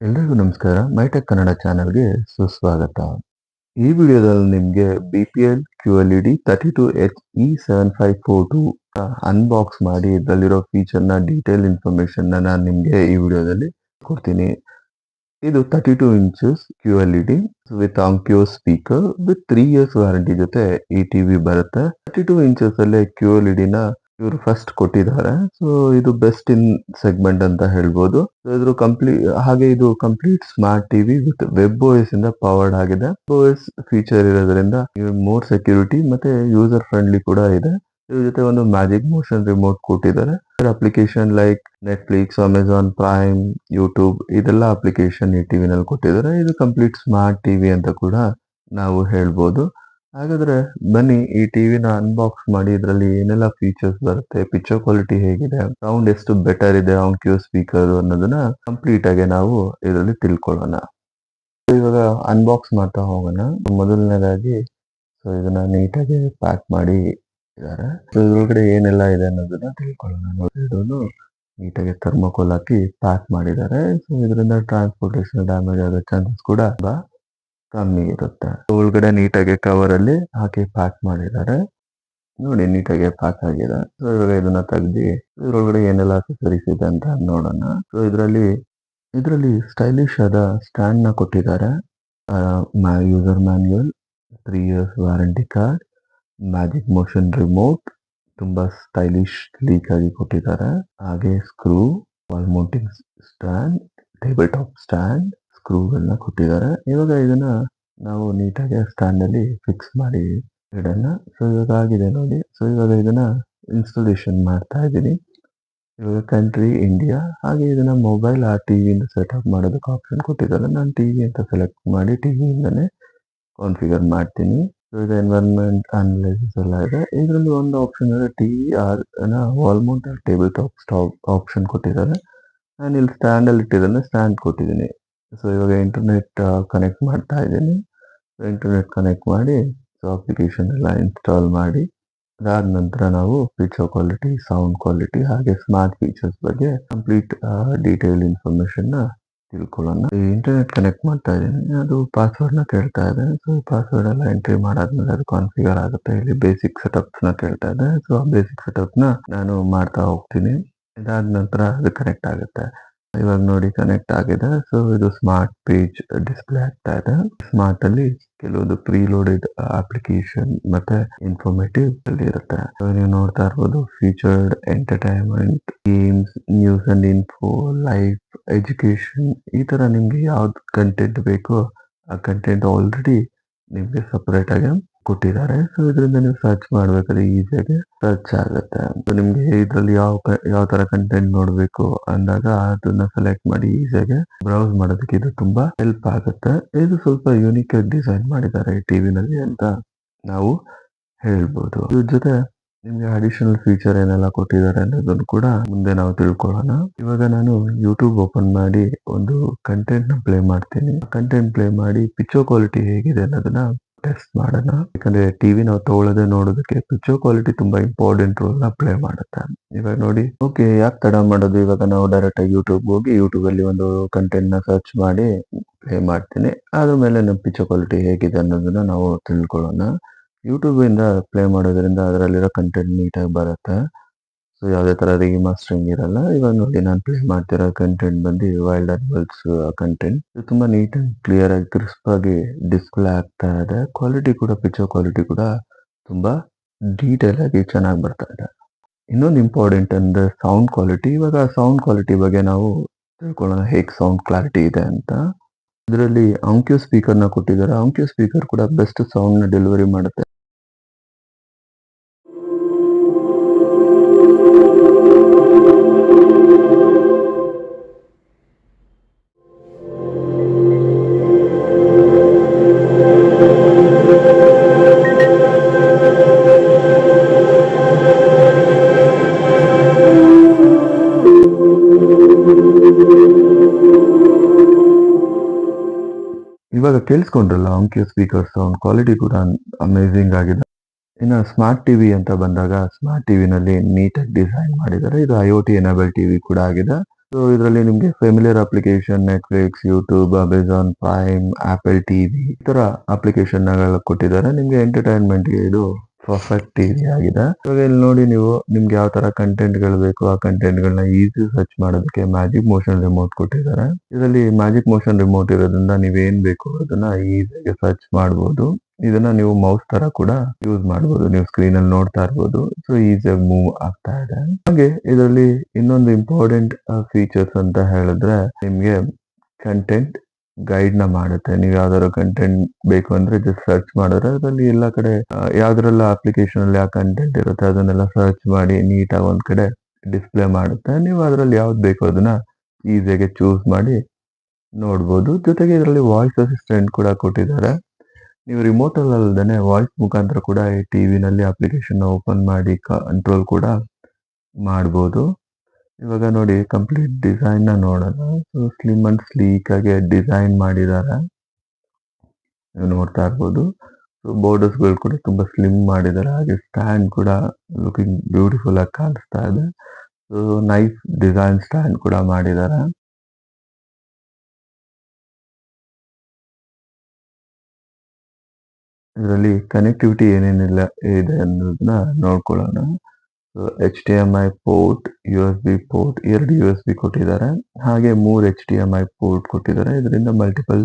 ಎಲ್ರಿಗೂ ನಮಸ್ಕಾರ. ಮೈಟೆಕ್ ಕನ್ನಡ ಚಾನೆಲ್ಗೆ ಸುಸ್ವಾಗತ. ಈ ವಿಡಿಯೋದಲ್ಲಿ ನಿಮಗೆ B P L, Q L E D thirty two H E seven five four two unbox ಮಾಡಿ ಇದರಲ್ಲಿರೋ ಫೀಚರ್ನ, ಡೀಟೇಲ್ ಇನ್ಫಾರ್ಮೇಶನ್ನ ನಾನು ನಿಮಗೆ ಈ ವಿಡಿಯೋದಲ್ಲಿ ಕೊಡ್ತೀನಿ. ಇದು thirty two inches Q L E D with Onkyo speaker with three years warranty ಜೊತೆ ಈ ಟಿವಿ ಬರುತ್ತೆ. ತರ್ಟಿ ಟು ಇಂಚಸ್ ಅಲ್ಲೇ ಕ್ಯೂ ಎಲ್ ಇ ಡಿನ ಇವರು ಫಸ್ಟ್ ಕೊಟ್ಟಿದ್ದಾರೆ. ಸೊ ಇದು ಬೆಸ್ಟ್ ಇನ್ ಸೆಗ್ಮೆಂಟ್ ಅಂತ ಹೇಳ್ಬೋದು. ಇದ್ರ ಕಂಪ್ಲೀಟ್ ಹಾಗೆ ಇದು complete smart TV with web OS ಇಂದ ಪವರ್ಡ್ ಆಗಿದೆ. ಓಎಸ್ ಫೀಚರ್ ಇರೋದ್ರಿಂದ ಮೋರ್ ಸೆಕ್ಯೂರಿಟಿ ಮತ್ತೆ ಯೂಸರ್ ಫ್ರೆಂಡ್ಲಿ ಕೂಡ ಇದೆ. ಇದ್ರ ಜೊತೆ ಒಂದು ಮ್ಯಾಜಿಕ್ ಮೋಷನ್ ರಿಮೋಟ್ ಕೊಟ್ಟಿದ್ದಾರೆ. Application like Netflix Amazon Prime YouTube ಇದೆಲ್ಲ ಅಪ್ಲಿಕೇಶನ್ ಈ ಟಿವಿನಲ್ಲಿ ಕೊಟ್ಟಿದ್ದಾರೆ. ಇದು ಕಂಪ್ಲೀಟ್ ಸ್ಮಾರ್ಟ್ ಟಿವಿ ಅಂತ ಕೂಡ ನಾವು ಹೇಳ್ಬೋದು. ಹಾಗಾದ್ರೆ ಬನ್ನಿ ಈ ಟಿವಿನ ಅನ್ಬಾಕ್ಸ್ ಮಾಡಿ, ಇದರಲ್ಲಿ ಏನೆಲ್ಲ ಫೀಚರ್ಸ್ ಬರುತ್ತೆ ಪಿಕ್ಚರ್ ಕ್ವಾಲಿಟಿ ಹೇಗಿದೆ ಸೌಂಡ್ ಎಷ್ಟು ಬೆಟರ್ ಇದೆ ಆಂಕ್ಯೂ ಸ್ಪೀಕರ್ ಅನ್ನೋದನ್ನ ಕಂಪ್ಲೀಟ್ ಆಗಿ ನಾವು ಇದರಲ್ಲಿ ತಿಳ್ಕೊಳ್ಳೋಣ. ಇವಾಗ ಅನ್ಬಾಕ್ಸ್ ಮಾಡ್ತಾ ಹೋಗೋಣ. ಮೊದಲನೇದಾಗಿ ಸೊ ಇದನ್ನ ನೀಟಾಗಿ ಪ್ಯಾಕ್ ಮಾಡಿ ಇದ್ದಾರೆ. ಸೊ ಇದ್ರೊಳಗಡೆ ಏನೆಲ್ಲ ಇದೆ ಅನ್ನೋದನ್ನ ತಿಳ್ಕೊಳ್ಳೋಣ. ಇದನ್ನು ನೀಟಾಗಿ ಥರ್ಮೋಕೋಲ್ ಹಾಕಿ ಪ್ಯಾಕ್ ಮಾಡಿದ್ದಾರೆ. ಸೊ ಇದರಿಂದ ಟ್ರಾನ್ಸ್ಪೋರ್ಟೇಷನ್ ಡ್ಯಾಮೇಜ್ ಆಗೋ ಚಾನ್ಸಸ್ ಕೂಡ ಕಮ್ಮಿ ಇರುತ್ತೆ. ಒಳಗಡೆ ನೀಟಾಗಿ ಕವರ್ ಅಲ್ಲಿ ಹಾಕಿ ಪ್ಯಾಕ್ ಮಾಡಿದ್ದಾರೆ. ನೋಡಿ ನೀಟಾಗಿ ಪ್ಯಾಕ್ ಆಗಿದೆ. ಸೊ ಇವಾಗ ಇದನ್ನ ತೆಗ್ದಿ ಇದ್ರೊಳಗಡೆ ಏನೆಲ್ಲ ಅಕ್ಸೆಸರೀಸ್ ಇದೆ ಅಂತ ನೋಡೋಣ. ಸೊ ಇದರಲ್ಲಿ ಇದರಲ್ಲಿ ಸ್ಟೈಲಿಶ್ ಆದ ಸ್ಟ್ಯಾಂಡ್ನ ಕೊಟ್ಟಿದ್ದಾರೆ. User manual three years warranty card magic motion remote ತುಂಬಾ ಸ್ಟೈಲಿಶ್ ಲೀಕ್ ಆಗಿ ಕೊಟ್ಟಿದ್ದಾರೆ. ಹಾಗೆ screw wall mounting stand table top stand ಸ್ಕ್ರೂಗಳನ್ನ ಕೊಟ್ಟಿದ್ದಾರೆ. ಇವಾಗ ಇದನ್ನ ನಾವು ನೀಟಾಗಿ ಸ್ಟ್ಯಾಂಡ್ ಅಲ್ಲಿ ಫಿಕ್ಸ್ ಮಾಡಿ ಇಡೋಣ ಸೊ ಇವಾಗ ಆಗಿದೆ ನೋಡಿ. ಸೊ ಇವಾಗ ಇದನ್ನ ಇನ್ಸ್ಟಾಲೇಷನ್ ಮಾಡ್ತಾ ಇದ್ದೀನಿ. ಇವಾಗ ಕಂಟ್ರಿ ಇಂಡಿಯಾ ಹಾಗೆ ಇದನ್ನ ಮೊಬೈಲ್ ಆ ಟಿವಿಯಿಂದ ಸೆಟಪ್ ಮಾಡೋದಕ್ಕೆ ಆಪ್ಷನ್ ಕೊಟ್ಟಿದ್ದಾರೆ. ನಾನು ಟಿವಿ ಅಂತ ಸೆಲೆಕ್ಟ್ ಮಾಡಿ ಟಿವಿಯಿಂದನೇ ಕಾನ್ಫಿಗರ್ ಮಾಡ್ತೀನಿ. ಸೊ ಇದು ಎನ್ವೈರನ್ಮೆಂಟ್ ಅನಲೈಸಿಸ್ ಎಲ್ಲ ಇದೆ. ಇದರಲ್ಲಿ ಒಂದು ಆಪ್ಷನ್ ಅಂದರೆ T V or wall mount table top stop option ಕೊಟ್ಟಿದ್ದಾರೆ. ನಾನು ಇಲ್ಲಿ ಸ್ಟ್ಯಾಂಡಲ್ಲಿ ಇಟ್ಟಿದ್ದೇನೆ ಸ್ಟ್ಯಾಂಡ್ ಕೊಟ್ಟಿದ್ದೀನಿ. ಸೊ ಇವಾಗ ಇಂಟರ್ನೆಟ್ ಕನೆಕ್ಟ್ ಮಾಡ್ತಾ ಇದ್ದೀನಿ. ಇಂಟರ್ನೆಟ್ ಕನೆಕ್ಟ್ ಮಾಡಿ ಸೊ ಅಪ್ಲಿಕೇಶನ್ ಎಲ್ಲ ಇನ್ಸ್ಟಾಲ್ ಮಾಡಿ, ಅದಾದ ನಂತರ ನಾವು ಫೀಚರ್ ಕ್ವಾಲಿಟಿ ಸೌಂಡ್ ಕ್ವಾಲಿಟಿ ಹಾಗೆ ಸ್ಮಾರ್ಟ್ ಫೀಚರ್ಸ್ ಬಗ್ಗೆ ಕಂಪ್ಲೀಟ್ ಡೀಟೇಲ್ ಇನ್ಫಾರ್ಮೇಶನ್ ತಿಳ್ಕೊಳ್ಳೋಣ. ತಿಳ್ಕೊಳ್ಳೋಣ ಇಂಟರ್ನೆಟ್ ಕನೆಕ್ಟ್ ಮಾಡ್ತಾ ಇದ್ದೀನಿ. ಅದು ಪಾಸ್ವರ್ಡ್ನ ಕೇಳ್ತಾ ಇದೆ ಸೊ ಪಾಸ್ವರ್ಡ್ ಎಲ್ಲ ಎಂಟ್ರಿ ಮಾಡಾದ್ಮೇಲೆ ಅದು ಕಾನ್ಫಿಗರ್ ಆಗುತ್ತೆ. ಇಲ್ಲಿ ಬೇಸಿಕ್ ಸೆಟಪ್ಸ್ನ ಕೇಳ್ತಾ ಇದೆ ಸೊ ಆ ಬೇಸಿಕ್ ಸೆಟಪ್ನ ನಾನು ಮಾಡ್ತಾ ಹೋಗ್ತೀನಿ. ಇದಾದ ನಂತರ ಅದು ಕನೆಕ್ಟ್ ಆಗುತ್ತೆ. ಇವಾಗ ನೋಡಿ ಕನೆಕ್ಟ್ ಆಗಿದೆ. ಸೊ ಇದು ಸ್ಮಾರ್ಟ್ ಪೇಜ್ ಡಿಸ್ಪ್ಲೇ ಆಗ್ತಾ ಇದೆ. ಸ್ಮಾರ್ಟ್ ಅಲ್ಲಿ ಕೆಲವೊಂದು ಪ್ರೀಲೋಡೆಡ್ ಅಪ್ಲಿಕೇಶನ್ ಮತ್ತೆ ಇನ್ಫಾರ್ಮೇಟಿವ್ ಅಲ್ಲಿ ಇರುತ್ತೆ. ನೀವು ನೋಡ್ತಾ ಇರ್ಬೋದು featured entertainment games news and info life education ಈ ತರ ನಿಮ್ಗೆ ಯಾವ್ದು ಕಂಟೆಂಟ್ ಬೇಕೋ ಆ ಕಂಟೆಂಟ್ ಆಲ್ರೆಡಿ ನಿಮಗೆ ಸಪರೇಟ್ ಆಗಿ ಕೊಟ್ಟಿದ್ದಾರೆ. ಸೊ ಇದರಿಂದ ನೀವು ಸರ್ಚ್ ಮಾಡ್ಬೇಕಾದ್ರೆ ಈಸಿಯಾಗಿ ಸರ್ಚ್ ಆಗುತ್ತೆ. ಸೊ ನಿಮ್ಗೆ ಇದ್ರಲ್ಲಿ ಯಾವ ಯಾವ ತರ ಕಂಟೆಂಟ್ ನೋಡ್ಬೇಕು ಅಂದಾಗ ಅದನ್ನ ಸೆಲೆಕ್ಟ್ ಮಾಡಿ ಈಸಿಯಾಗಿ ಬ್ರೌಸ್ ಮಾಡೋದಕ್ಕೆ ಇದು ತುಂಬಾ ಹೆಲ್ಪ್ ಆಗುತ್ತೆ. ಇದು ಸ್ವಲ್ಪ ಯೂನಿಕ್ ಆಗಿ ಡಿಸೈನ್ ಮಾಡಿದ್ದಾರೆ ಈ ಟಿವಿನಲ್ಲಿ ಅಂತ ನಾವು ಹೇಳ್ಬೋದು. ಇದ್ರ ಜೊತೆ ನಿಮ್ಗೆ ಅಡಿಷನಲ್ ಫೀಚರ್ ಏನೆಲ್ಲ ಕೊಟ್ಟಿದ್ದಾರೆ ಅನ್ನೋದನ್ನು ಕೂಡ ಮುಂದೆ ನಾವು ತಿಳ್ಕೊಳ್ಳೋಣ. ಇವಾಗ ನಾನು ಯೂಟ್ಯೂಬ್ ಓಪನ್ ಮಾಡಿ ಒಂದು ಕಂಟೆಂಟ್ನ ಪ್ಲೇ ಮಾಡ್ತೀನಿ. ಕಂಟೆಂಟ್ ಪ್ಲೇ ಮಾಡಿ ಪಿಕ್ಚರ್ ಕ್ವಾಲಿಟಿ ಹೇಗಿದೆ ಅನ್ನೋದನ್ನ ಟೆಸ್ಟ್ ಮಾಡೋಣ. ಯಾಕಂದ್ರೆ ಟಿವಿ ನಾವು ತೊಗೊಳ್ಳೋದೇ ನೋಡೋದಕ್ಕೆ ಪಿಕ್ಚರ್ ಕ್ವಾಲಿಟಿ ತುಂಬಾ ಇಂಪಾರ್ಟೆಂಟ್ ರೋಲ್ನ ಪ್ಲೇ ಮಾಡುತ್ತೆ. ಇವಾಗ ನೋಡಿ ಓಕೆ ಯಾಕೆ ತಡ ಮಾಡೋದು? ಇವಾಗ ನಾವು ಡೈರೆಕ್ಟ್ ಆಗಿ ಯೂಟ್ಯೂಬ್ ಹೋಗಿ ಯೂಟ್ಯೂಬ್ ಅಲ್ಲಿ ಒಂದು ಕಂಟೆಂಟ್ನ ಸರ್ಚ್ ಮಾಡಿ ಪ್ಲೇ ಮಾಡ್ತೀನಿ. ಅದ್ರ ಮೇಲೆ ನಮ್ಮ ಪಿಕ್ಚರ್ ಕ್ವಾಲಿಟಿ ಹೇಗಿದೆ ಅನ್ನೋದನ್ನ ನಾವು ತಿಳ್ಕೊಳ್ಳೋಣ. ಯೂಟ್ಯೂಬ್ ಇಂದ ಪ್ಲೇ ಮಾಡೋದ್ರಿಂದ ಅದರಲ್ಲಿರೋ ಕಂಟೆಂಟ್ ನೀಟಾಗಿ ಬರುತ್ತೆ. ಸೊ ಯಾವುದೇ ತರ ರೀಮಾಸ್ಟರಿಂಗ್ ಇರಲ್ಲ. ಇವಾಗ ನೋಡಿ ನಾನು ಪ್ಲೇ ಮಾಡ್ತಿರೋ ಕಂಟೆಂಟ್ ಬಂದು ವೈಲ್ಡ್ ಅನಿಮಲ್ಸ್ ಕಂಟೆಂಟ್ ಇದು ತುಂಬಾ ನೀಟ್ ಆ್ಯಂಡ್ ಕ್ಲಿಯರ್ ಆಗಿ ಕ್ರಿಸ್ಪಾಗಿ ಡಿಸ್ಪ್ಲೇ ಆಗ್ತಾ ಇದೆ. ಕ್ವಾಲಿಟಿ ಕೂಡ ಪಿಕ್ಚರ್ ಕ್ವಾಲಿಟಿ ಕೂಡ ತುಂಬಾ ಡೀಟೇಲ್ ಆಗಿ ಚೆನ್ನಾಗಿ ಬರ್ತಾ ಇದೆ. ಇನ್ನೊಂದು ಇಂಪಾರ್ಟೆಂಟ್ ಅಂದ್ರೆ ಸೌಂಡ್ ಕ್ವಾಲಿಟಿ ಇವಾಗ ಸೌಂಡ್ ಕ್ವಾಲಿಟಿ ಬಗ್ಗೆ ನಾವು ತಿಳ್ಕೊಳ್ಳೋಣ. ಹೇಗೆ ಸೌಂಡ್ ಕ್ಲಾರಿಟಿ ಇದೆ ಅಂತ. ಇದರಲ್ಲಿ ಅಂಕ್ಯೂ ಸ್ಪೀಕರ್ನ ಕೊಟ್ಟಿದ್ದಾರೆ. ಅಂಕ್ಯೂ ಸ್ಪೀಕರ್ ಕೂಡ ಬೆಸ್ಟ್ ಸೌಂಡ್ ಡೆಲಿವರಿ ಮಾಡುತ್ತೆ. ಕೇಳಿಸ್ಕೊಂಡ್ರಲ್ಲ ಆಂಕ್ಯೂ ಸ್ಪೀಕರ್ ಸೌಂಡ್ ಕ್ವಾಲಿಟಿ ಕೂಡ ಅಮೇಝಿಂಗ್ ಆಗಿದೆ. ಇನ್ನು ಸ್ಮಾರ್ಟ್ ಟಿವಿ ಅಂತ ಬಂದಾಗ ಸ್ಮಾರ್ಟ್ ಟಿವಿನಲ್ಲಿ ನೀಟಾಗಿ ಡಿಸೈನ್ ಮಾಡಿದ್ದಾರೆ. ಇದು I O T enable TV ಕೂಡ ಆಗಿದೆ. ಸೊ ಇದರಲ್ಲಿ ನಿಮಗೆ familiar application Netflix YouTube Amazon Prime Apple TV ಈ ತರ ಅಪ್ಲಿಕೇಶನ್ ಕೊಟ್ಟಿದ್ದಾರೆ. ನಿಮಗೆ ಎಂಟರ್ಟೈನ್ಮೆಂಟ್ಗೆ ಇದು ಪರ್ಫೆಕ್ಟ್ ಟಿವಿ ಆಗಿದೆ. ಇವಾಗ ಇಲ್ಲಿ ನೋಡಿ ನೀವು ನಿಮ್ಗೆ ಯಾವ ತರ ಕಂಟೆಂಟ್ಗಳು ಬೇಕು, ಆ ಕಂಟೆಂಟ್ ಗಳನ್ನ ಈಸಿ ಸರ್ಚ್ ಮಾಡೋದಕ್ಕೆ ಮ್ಯಾಜಿಕ್ ಮೋಷನ್ ರಿಮೋಟ್ ಕೊಟ್ಟಿದ್ದಾರೆ. ಇದರಲ್ಲಿ ಮ್ಯಾಜಿಕ್ ಮೋಷನ್ ರಿಮೋಟ್ ಇರೋದ್ರಿಂದ ನೀವೇನ್ ಬೇಕು ಅದನ್ನ ಈಸಿಯಾಗಿ ಸರ್ಚ್ ಮಾಡಬಹುದು ಇದನ್ನ ನೀವು ಮೌಸ್ ತರ ಕೂಡ ಯೂಸ್ ಮಾಡಬಹುದು ನೀವು ಸ್ಕ್ರೀನ್ ಅಲ್ಲಿ ನೋಡ್ತಾ ಇರ್ಬೋದು. ಸೊ ಈಸಿಯಾಗಿ ಮೂವ್ ಆಗ್ತಾ ಇದೆ. ಹಾಗೆ ಇದರಲ್ಲಿ ಇನ್ನೊಂದು ಇಂಪಾರ್ಟೆಂಟ್ ಫೀಚರ್ಸ್ ಅಂತ ಹೇಳಿದ್ರೆ ನಿಮ್ಗೆ ಕಂಟೆಂಟ್ ಗೈಡ್ನ ಮಾಡುತ್ತೆ. ನೀವು ಯಾವ್ದಾದ್ರು ಕಂಟೆಂಟ್ ಬೇಕು ಅಂದ್ರೆ ಜಸ್ಟ್ ಸರ್ಚ್ ಮಾಡಿದ್ರೆ ಅದರಲ್ಲಿ ಎಲ್ಲ ಕಡೆ ಯಾವ್ದ್ರಲ್ಲ ಅಪ್ಲಿಕೇಶನ್ ಅಲ್ಲಿ ಆ ಕಂಟೆಂಟ್ ಇರುತ್ತೆ, ಅದನ್ನೆಲ್ಲ ಸರ್ಚ್ ಮಾಡಿ ನೀಟಾಗಿ ಒಂದ್ ಕಡೆ ಡಿಸ್ಪ್ಲೇ ಮಾಡುತ್ತೆ. ನೀವು ಅದರಲ್ಲಿ ಯಾವ್ದು ಬೇಕು ಅದನ್ನ ಈಸಿಯಾಗಿ ಚೂಸ್ ಮಾಡಿ ನೋಡ್ಬೋದು. ಜೊತೆಗೆ ಇದರಲ್ಲಿ ವಾಯ್ಸ್ ಅಸಿಸ್ಟೆಂಟ್ ಕೂಡ ಕೊಟ್ಟಿದ್ದಾರೆ. ನೀವು ರಿಮೋಟ್ ಅಲ್ಲಿ ಅಲ್ದೇನೆ ವಾಯ್ಸ್ ಮುಖಾಂತರ ಕೂಡ ಈ ಟಿವಿನಲ್ಲಿ ಅಪ್ಲಿಕೇಶನ್ ಓಪನ್ ಮಾಡಿ ಕಂಟ್ರೋಲ್ ಕೂಡ ಮಾಡ್ಬೋದು. ಇವಾಗ ನೋಡಿ ಕಂಪ್ಲೀಟ್ ಡಿಸೈನ್ನ ನೋಡೋಣ. ಸೊ ಸ್ಲಿಮ್ ಅಂಡ್ ಸ್ಲೀಕ್ ಆಗಿ ಡಿಸೈನ್ ಮಾಡಿದ್ದಾರೆ ನೋಡ್ತಾ ಇರ್ಬೋದು. ಸೊ ಬೋರ್ಡರ್ಸ್ಗಳು ಕೂಡ ತುಂಬಾ ಸ್ಲಿಮ್ ಮಾಡಿದ್ದಾರೆ ಹಾಗೆ ಸ್ಟ್ಯಾಂಡ್ ಕೂಡ ಲುಕಿಂಗ್ ಬ್ಯೂಟಿಫುಲ್ ಆಗಿ ಕಾಣಿಸ್ತಾ ಇದೆ. ಸೊ ನೈಸ್ ಡಿಸೈನ್ ಸ್ಟ್ಯಾಂಡ್ ಕೂಡ ಮಾಡಿದ್ದಾರೆ ಇದರಲ್ಲಿ ಕನೆಕ್ಟಿವಿಟಿ ಏನೇನಿಲ್ಲ ಇದೆ ಅನ್ನೋದನ್ನ ನೋಡ್ಕೊಳ್ಳೋಣ. H D M I port U S B port ಎರಡು ಯು ಎಸ್ ಬಿ ಕೊಟ್ಟಿದ್ದಾರೆ. ಹಾಗೆ ಮೂರು H D M I port ಕೊಟ್ಟಿದ್ದಾರೆ. ಇದರಿಂದ ಮಲ್ಟಿಪಲ್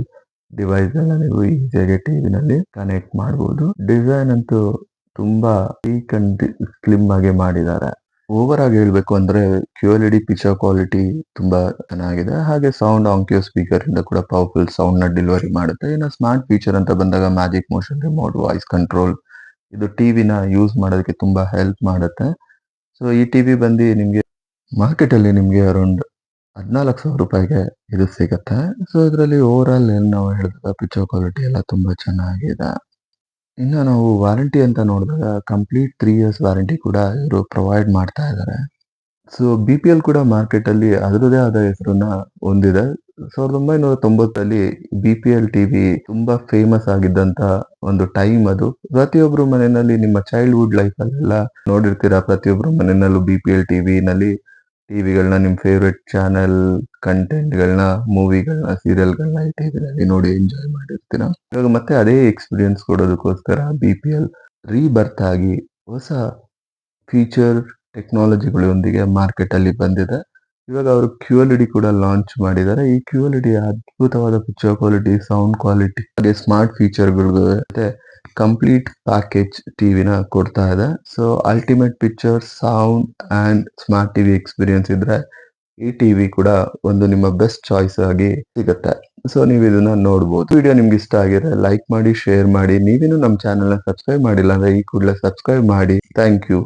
ಡಿವೈಸ್ ಗಳನ್ನ ನೀವು ಈಸಿಯಾಗಿ ಟಿವಿನಲ್ಲಿ ಕನೆಕ್ಟ್ ಮಾಡಬಹುದು ಡಿಸೈನ್ ಅಂತೂ ತುಂಬಾ ಪೀಕ್ ಅಂಡ್ ಸ್ಲಿಮ್ ಆಗಿ ಮಾಡಿದ್ದಾರೆ. ಓವರ್ ಆಗಿ ಹೇಳ್ಬೇಕು ಅಂದ್ರೆ ಕ್ಯೂ ಎಲ್ ಪಿಕ್ಚರ್ ಕ್ವಾಲಿಟಿ ತುಂಬಾ ಚೆನ್ನಾಗಿದೆ. ಹಾಗೆ ಸೌಂಡ್ ಆಂಕ್ಯೋ ಸ್ಪೀಕರ್ ಇಂದ ಕೂಡ ಪವರ್ಫುಲ್ ಸೌಂಡ್ನ ಡೆಲಿವರಿ ಮಾಡುತ್ತೆ. ಇನ್ನು ಸ್ಮಾರ್ಟ್ ಫೀಚರ್ ಅಂತ ಬಂದಾಗ magic motion remote voice control ಇದು ಟಿವಿನ ಯೂಸ್ ಮಾಡೋದಕ್ಕೆ ತುಂಬಾ ಹೆಲ್ಪ್ ಮಾಡುತ್ತೆ. ಸೊ ಈ ಟಿವಿ ಬಂದು ನಿಮಗೆ ಮಾರ್ಕೆಟ್ ಅಲ್ಲಿ ನಿಮ್ಗೆ ಅರೌಂಡ್ ಹದಿನಾಲ್ಕು ಸಾವಿರ ರೂಪಾಯಿಗೆ ಇದು ಸಿಗುತ್ತೆ. ಸೊ ಇದರಲ್ಲಿ ಓವರ್ ಆಲ್ ಏನು ನಾವು ಹೇಳಿದಾಗ ಪಿಕ್ಚರ್ ಕ್ವಾಲಿಟಿ ಎಲ್ಲ ತುಂಬಾ ಚೆನ್ನಾಗಿದೆ. ಇನ್ನು ನಾವು ವಾರಂಟಿ ಅಂತ ನೋಡಿದಾಗ ಕಂಪ್ಲೀಟ್ ತ್ರೀ ಇಯರ್ಸ್ ವಾರಂಟಿ ಕೂಡ ಇವರು ಪ್ರೊವೈಡ್ ಮಾಡ್ತಾ ಇದ್ದಾರೆ. ಸೊ ಬಿ ಪಿ ಎಲ್ ಕೂಡ ಮಾರ್ಕೆಟ್ ಅಲ್ಲಿ ಅದರದೇ ಆದ ಹೆಸರನ್ನ ಹೊಂದಿದೆ. ಸಾವಿರದ ಒಂಬೈನೂರ ತೊಂಬತ್ತಲ್ಲಿ ಬಿ ಪಿ ಎಲ್ ಟಿವಿ ತುಂಬಾ ಫೇಮಸ್ ಆಗಿದ್ದಂತ ಒಂದು ಟೈಮ್ ಅದು. ಪ್ರತಿಯೊಬ್ರು ಮನೆಯಲ್ಲಿ ನಿಮ್ಮ ಚೈಲ್ಡ್ಹುಡ್ ಲೈಫ್ ಅಲ್ಲೆಲ್ಲ ನೋಡಿರ್ತೀರಾ? ಪ್ರತಿಯೊಬ್ರು ಮನೆಯಲ್ಲೂ ಬಿ ಪಿ ಎಲ್ ಟಿವಿನಲ್ಲಿ ಟಿವಿಗಳನ್ನ ನಿಮ್ಮ ಫೇವ್ರೆಟ್ ಚಾನೆಲ್ ಕಂಟೆಂಟ್ಗಳನ್ನ ಮೂವಿಗಳನ್ನ ಸೀರಿಯಲ್ಗಳನ್ನ ಈ ಟಿವಿನಲ್ಲಿ ನೋಡಿ ಎಂಜಾಯ್ ಮಾಡಿರ್ತೀರ? ಇವಾಗ ಮತ್ತೆ ಅದೇ ಎಕ್ಸ್ಪೀರಿಯನ್ಸ್ ಕೊಡೋದಕ್ಕೋಸ್ಕರ ಬಿ ಪಿ ಎಲ್ ರೀಬರ್ತ್ ಆಗಿ ಹೊಸ ಫೀಚರ್ ಟೆಕ್ನಾಲಜಿಗಳೊಂದಿಗೆ ಮಾರ್ಕೆಟ್ ಅಲ್ಲಿ ಬಂದಿದೆ. ಇವಾಗ ಅವರು ಕ್ಯೂ ಕೂಡ ಲಾಂಚ್ ಮಾಡಿದ್ದಾರೆ. ಈ ಕ್ಯೂ ಎಲ್ ಅದ್ಭುತವಾದ ಪಿಕ್ಚರ್ ಕ್ವಾಲಿಟಿ ಸೌಂಡ್ ಕ್ವಾಲಿಟಿ ಹಾಗೆ ಸ್ಮಾರ್ಟ್ ಫೀಚರ್ಗಳು ಮತ್ತೆ ಕಂಪ್ಲೀಟ್ ಪ್ಯಾಕೇಜ್ ಟಿವಿನ ಕೊಡ್ತಾ ಇದೆ. So ultimate picture sound and smart TV experience ಇದ್ರೆ ಈ ಟಿವಿ ಕೂಡ ಒಂದು ನಿಮ್ಮ ಬೆಸ್ಟ್ ಚಾಯ್ಸ್ ಆಗಿ ಸಿಗುತ್ತೆ. ಸೊ ನೀವು ಇದನ್ನ ನೋಡಬಹುದು ವಿಡಿಯೋ ನಿಮ್ಗೆ ಇಷ್ಟ ಆಗಿದ್ರೆ ಲೈಕ್ ಮಾಡಿ ಶೇರ್ ಮಾಡಿ. ನೀವೇನು ನಮ್ಮ ಚಾನೆಲ್ನ ಸಬ್ಸ್ಕ್ರೈಬ್ ಮಾಡಿಲ್ಲ ಅಂದ್ರೆ ಈ ಕೂಡಲೇ ಸಬ್ಸ್ಕ್ರೈಬ್ ಮಾಡಿ. Thank you